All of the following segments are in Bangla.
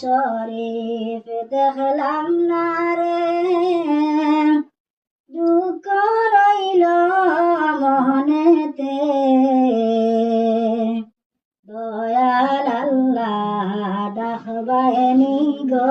শরীফ দেখলাম না রে। দুঃখ রইল মনেতে দয়াল আল্লাহ ডাকবায়নি গো।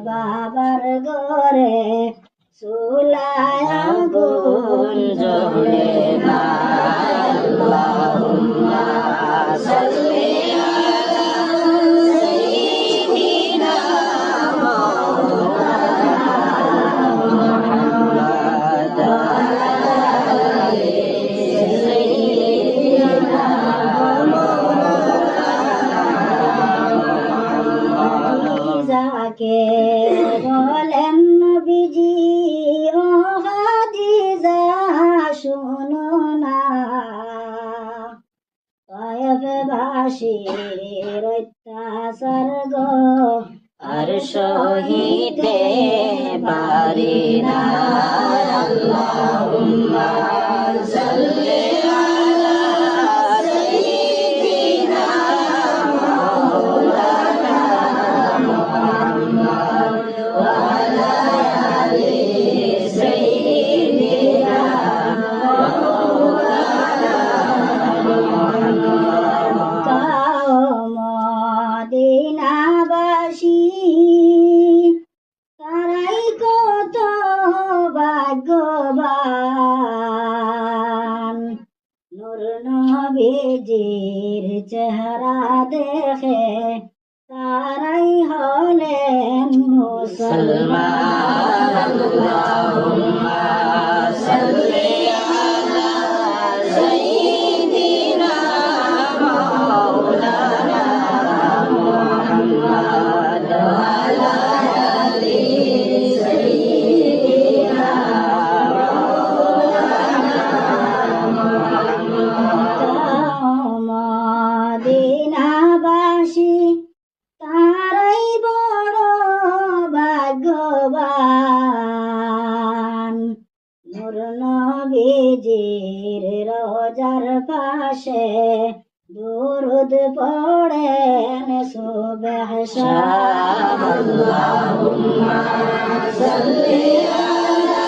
বাবার ঘরে সুলায় আগুন জ্বলে না যাকে বলেন নবীজি ও হাদিজা শুনো না। কয়েকবাসীর অত্যাচার গো আর সহিতে পারি না। নবীজির চেহারা দেখে তারাই হলেন মুসলমান রাজার পাশে দুরুদ পড়েন সুবহ সাল্লি আলা